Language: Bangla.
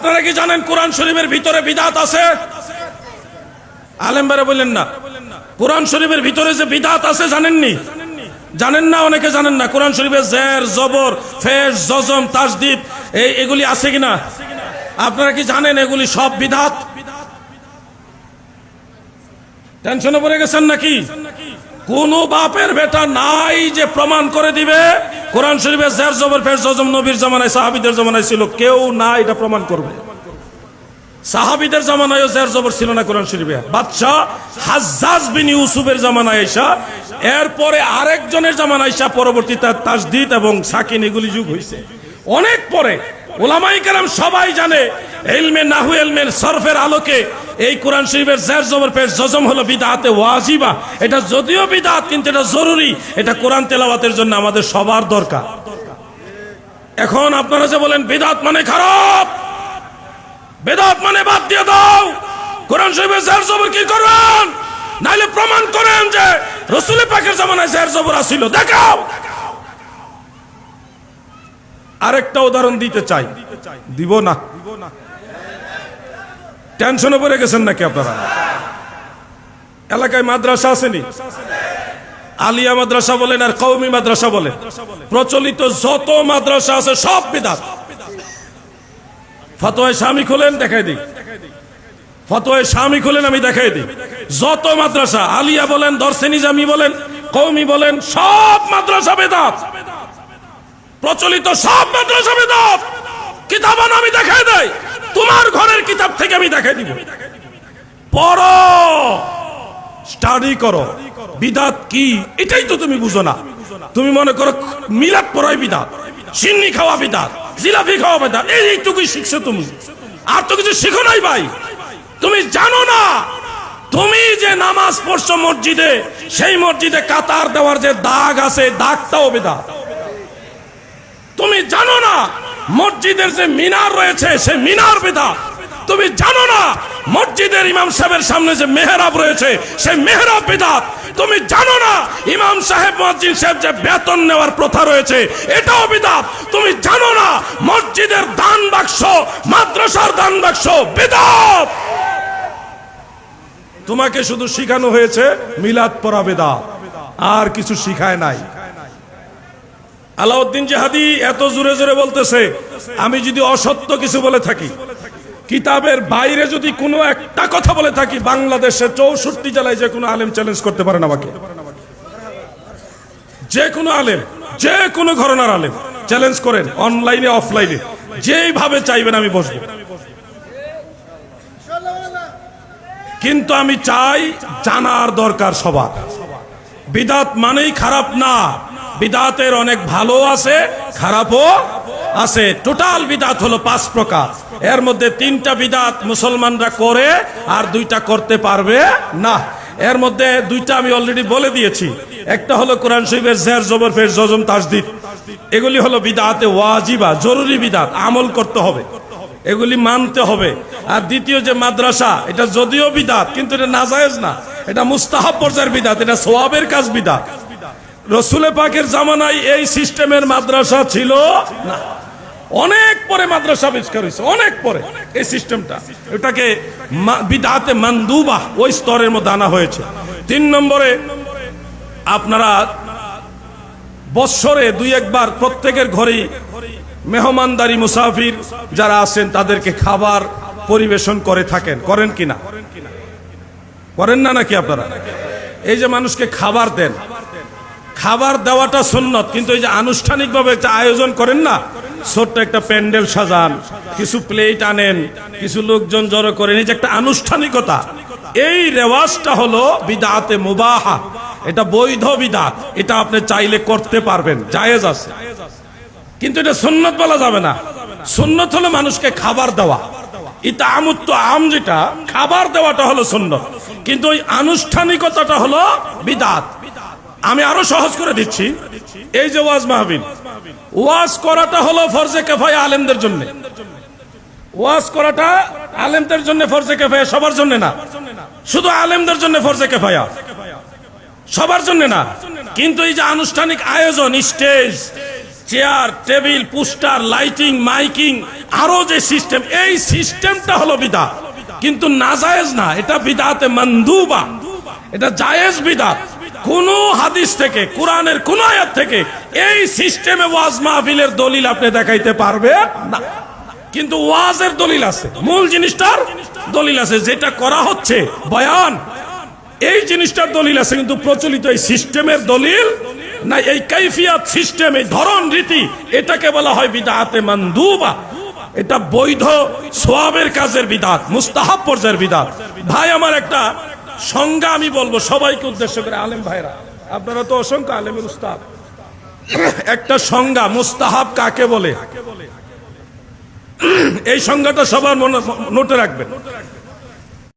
আপনারা কি জানেন কোরআন শরীফের ভিতরে বিদাত আছে? আলেমবারে বললেন না। কোরআন শরীফের ভিতরে যে বিদাত আছে জানেননি? জানেন না, অনেকে জানেন না। কোরআন শরীফের জের, জবর ফেস জজম তাসদিদ এই এগুলি আছে কিনা? আপনারা কি জানেন এগুলি সব বিধাত টেনশনে পড়ে গেছেন নাকি? কোন বাপের বেটা নাই যে প্রমাণ করে দিবে। কোরআন শরীফের জের জবর ফেস জজম নবীর জামানায়, সাহাবিদের জামানায় ছিল, কেউ না এটা প্রমাণ করবে। সাহাবিদের জামানায়ও জের জবর ছিল না কোরআন শরীফে। বাদশাহ হাজ্জাজ বিন ইউসুফের জামানায় এসা এরপরে আরেকজনের জামানায় এসা পরবর্তীতে তাসদিদ এবং সাকিন এগুলি যুগ হয়েছে অনেক পরে ওলামাই কালাম সবাই জানে, এলমে নাহু এলমের সরফের আলোকে এই কোরআন শরীফের জের জবর পেশ জজম হলো বিদাতে ওয়াজিবা। এটা যদিও বিদাত, কিন্তু এটা জরুরি। এটা কোরআন তেলাওয়াতের জন্য আমাদের সবার দরকার। এখন আপনারা যে বলেন, বিদাত মানে খারাপ, বেদাত মানে বাদ দিয়ে দাও। কোরআন শরীফের জের জবর কি করবেন? নাইলে প্রমাণ করেন যে রসুলের পাকের জামানায় জের জবর আসিল। দেখাও। আরেকটা উদাহরণ দিতে চাই। দিব না। টেনশনে পড়ে গেছেন নাকি আপনারা? এলাকায় মাদ্রাসা আসেনি? আলিয়া মাদ্রাসা বলেন আর কৌমি মাদ্রাসা বলেন। প্রচলিত যত মাদ্রাসা আছে সব বিদাত। ফতোয় স্বামী খুলেন, দেখাই দিই। ফতোয় স্বামী খুলেন, আমি দেখাই দিই। যত মাদ্রাসা, আলিয়া বলেন দর্শনী জামি বলেন কৌমি বলেন, সব মাদ্রাসা বেদাত। প্রচলিত সব মাদ্রাসা বেদাত। কিতাবান আমি দেখাই দেই। তোমার ঘরের কিতাব থেকে আমি দেখাই দিব। পড়ো। স্টাডি করো। বিদাত কি? এটাই তো তুমি বুঝো না। তুমি মনে করো মিলাদ পড়াই বিদাত, সিন্নি খাওয়া বিদাত, জিলাপি খাওয়া বিদাত, এইটুকুই শিখছো তুমি। আর তো কিছু শিখো নাই ভাই। তুমি জানো না। তুমি যে নামাজ পড়ছো মসজিদে, সেই মসজিদে কাতার দেওয়ার যে দাগ আছে, দাগটাও বেদাত। তুমি জানো না। মসজিদের যে মিনার রয়েছে, সে মিনার বেদাত তুমি জানো না, মসজিদের ইমাম সাহেবের সামনে যে মেহরাব রয়েছে সেই মেহরাব বেদাত তুমি জানো না, ইমাম সাহেব মসজিদ সাহেব যে বেতন নেওয়ার প্রথা রয়েছে, এটাও বিদাত তুমি জানো না, মসজিদের দান বাক্স, মাদ্রাসার দান বাক্স বেদাত তোমাকে শুধু শিখানো হয়েছে মিলাদ পড়া বেদাত আর কিছু শিখায় নাই। আলাউদ্দিন জাহাদি এত জোরে জোরে বলতেছে, আমি যদি অসত্য কিছু বলে থাকি, কিতাবের বাইরে যদি কোনো একটা কথা বলে থাকি, বাংলাদেশে চৌষট্টি জেলায় যে কোনো আলেম চ্যালেঞ্জ করতে পারেন আমাকে। যে কোনো আলেম, যে কোনো ঘরনার আলেম চ্যালেঞ্জ করেন অনলাইনে অফলাইনে যেইভাবে চাইবেন আমি বসবো। কিন্তু আমি চাই জানার দরকার সবার। বিদাত মানেই খারাপ না। বিদাতের অনেক ভালো আছে, খারাপও আছে। টোটাল বিদাত হলো পাঁচ প্রকার। এর মধ্যে তিনটা বিদাত মুসলমানরা করে আর দুইটা করতে পারবে না। এর মধ্যে দুইটা আমি অলরেডি বলে দিয়েছি। একটা হলো কোরআন শরীফের জের, জবর, ফের, জজম তাজদিদ এগুলি হলো বিদাতে ওয়াজিবা, জরুরি বিদাত, আমল করতে হবে। এগুলি মানতে হবে। আর দ্বিতীয় যে মাদ্রাসা, এটা যদিও বিদাত, কিন্তু এটা নাজায়েজ না। এটা মুস্তাহাব পর্যায়ের বিদাত, এটা সোয়াবের কাজ বিদাত। রসুলে পাকের জামানায় এই সিস্টেমের মাদ্রাসা ছিল না। অনেক পরে মাদ্রাসা আবিষ্কার হয়েছে, অনেক পরে এই সিস্টেমটা। এটাকে বিদাতে মান্দুবা ওই স্তরের মধ্যে আনা হয়েছে। তিন নম্বরে আপনারা বৎসরে দুই একবার প্রত্যেকের ঘরেই মেহমানদারি মুসাফির যারা আছেন, তাদেরকে খাবার পরিবেশন করে থাকেন। করেন কিনা? করেন না নাকি আপনারা? এই যে মানুষকে খাবার দেন খাবার দেওয়াটা সুন্নত, কিন্তু এই যে আনুষ্ঠানিকভাবে একটা আয়োজন করেন না, ছোট্ট একটা প্যান্ডেল সাজান, কিছু প্লেট আনেন, কিছু লোকজন জড়ো করেন, এই যে একটা আনুষ্ঠানিকতা। এই রেওয়াজটা হলো বিদাতে মুবাহা, এটা বৈধ বিদাত, এটা আপনি চাইলে করতে পারবেন, জায়েজ আছে। কিন্তু এটা সুন্নত বলা যাবে না। সুন্নত হলো মানুষকে খাবার দেওয়া। এটা আমুত্ত আম যেটা, খাবার দেওয়াটা হলো সুন্নত। কিন্তু ওই আনুষ্ঠানিকতাটা হলো বিদাত। আমি আরও সহজ করে দিচ্ছি। এই যে ওয়াজ মাহবিল ওয়াজ করাটা হলো ফরজে কেফায় আলেমদের জন্য। ওয়াজ করাটা আলেমদের জন্য ফরজে কেফায়া, সবার জন্য না। শুধু আলেমদের জন্য ফরজে কেফায়া। সবার জন্য না। কিন্তু এই যে আনুষ্ঠানিক আয়োজন, stage, chair, table, poster, lighting, miking, আরও যে সিস্টেম, এই সিস্টেমটা হলো বিদাত কিন্তু নাজায়েজ না, এটা বিদাতে মন্দুবা। এটা জায়েজ বিদাত কোন হাদিস থেকে, কোরআনের কোন আয়াত থেকে এই সিস্টেমে ওয়াজ মাহফিলের দলিল আপনি দেখাইতে পারবে না। কিন্তু ওয়াজের দলিল আছে, মূল জিনিসটার দলিল আছে, যেটা করা হচ্ছে, বয়ান। এই জিনিসটার দলিল আছে, কিন্তু প্রচলিত এই সিস্টেমের দলিল না এই কাইফিয়াত সিস্টেম, এই ধরন রীতি, এটাকে বলা হয় বিদাতে মানদুবা। এটা বৈধ সোয়াবের কাজের বিদাত, মুস্তাহাব পর্যায়ের বিদাত। ভাই, আমার একটা সংজ্ঞা আমি বলব, সবাইকে উদ্দেশ্য করে, আলেম ভাইরা, আপনারা তো অসংখ্য আলেমের উস্তাদ। একটা সংজ্ঞা মুস্তাহাব কাকে বলে? এই সংজ্ঞাটা সবার মনে নোটে রাখবেন।